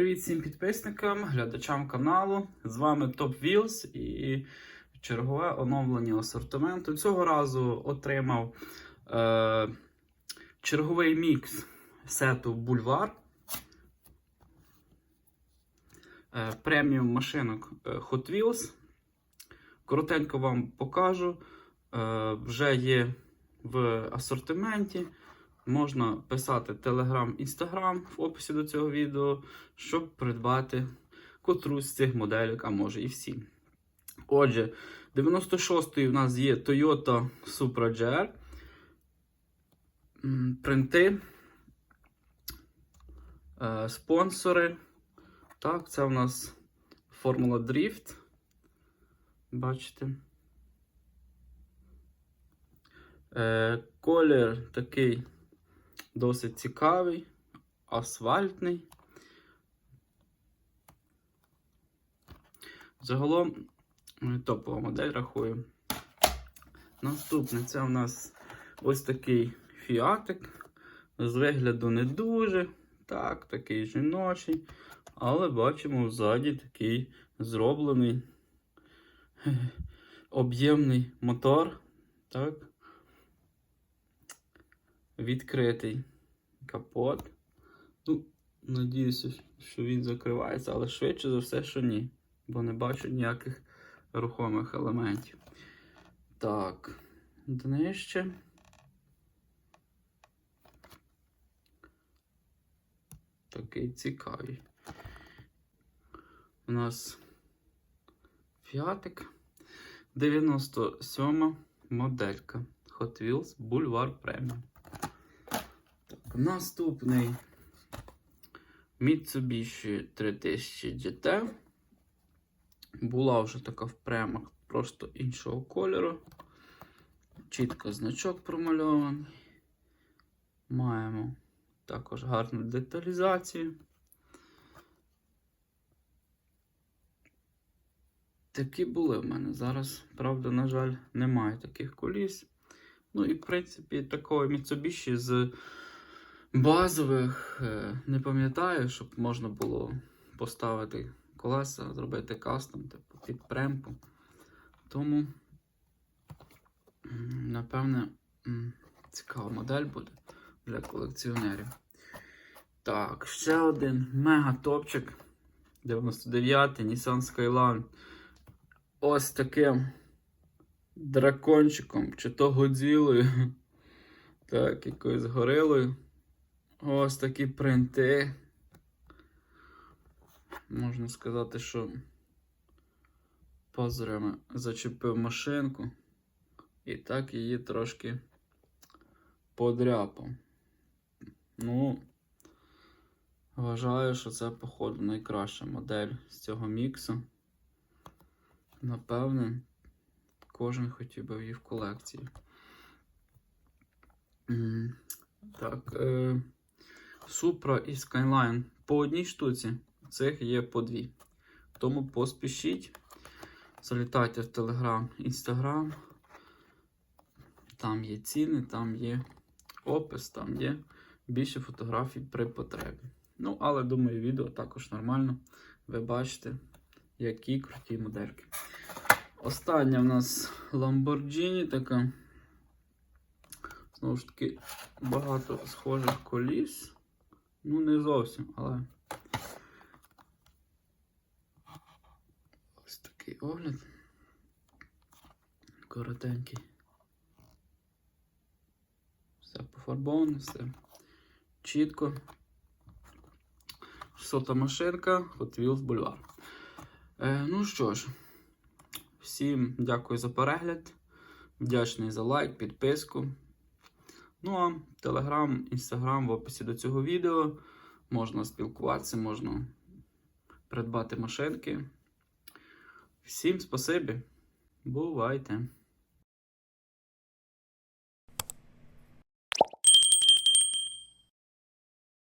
Привіт всім підписникам, глядачам каналу. З вами Top Wheels і чергове оновлення асортименту. Цього разу отримав е, черговий мікс сету Бульвар. Е, преміум машинок е, Hot Wheels. Коротенько вам покажу. Е, вже є в асортименті. Можна писати Telegram, Instagram в описі до цього відео, щоб придбати котрусь з цих моделек, а може і всі. Отже, 96-й у нас є Toyota Supra GR. Принти, е, спонсори. Так, це у нас Формула Drift. Бачите? Е, колір такий досить цікавий, асфальтний. Загалом е, топова модель рахую. Наступне це у нас ось такий фіатик. З вигляду не дуже. Так, такий жіночий. Але бачимо ззаді такий зроблений об'ємний мотор. Так. Відкритий капот. Ну, надіюся, що він закривається, але швидше за все, що ні. Бо не бачу ніяких рухомих елементів. Так, днище. Такий цікавий. У нас фіатик. 97 моделька. Hot Wheels Boulevard Premium. Наступний Mitsubishi 3000 GT. Була вже така в премах просто іншого кольору. Чітко значок промальований. Маємо також гарну деталізацію. Такі були в мене. Зараз, правда, на жаль, немає таких коліс. Ну і, в принципі, такого Mitsubishi з базових е, не пам'ятаю, щоб можна було поставити колеса, зробити кастом типу, під премпу. Тому, напевне, цікава модель буде для колекціонерів. Так, ще один мега-топчик. 99-й Nissan Skyline. Ось таким дракончиком, чи то Годзілою, так, якоюсь горилою. Ось такі принти. Можна сказати, що пазурями зачепив машинку і так її трошки подряпав. Ну, вважаю, що це, походу, найкраща модель з цього міксу. Напевне, кожен хотів би її в колекції. Так. Е, Supra і Skyline по одній штуці. Цих є по дві. Тому поспішіть. Залітайте в Telegram, Instagram. Там є ціни, там є опис, там є більше фотографій при потребі. Ну, але думаю, відео також нормально. Ви бачите, які круті модельки. Остання в нас Lamborghini така. Знову ж таки, багато схожих коліс. Ну, не зовсім, але. Ось такий огляд. Коротенький. Все пофарбоване, все чітко. Сота машинка, Hot Wheels Boulevard. Е, ну що ж, всім дякую за перегляд. Вдячний за лайк, підписку. Ну а Телеграм, Інстаграм в описі до цього відео. Можна спілкуватися, можна придбати машинки. Всім спасибі. Бувайте!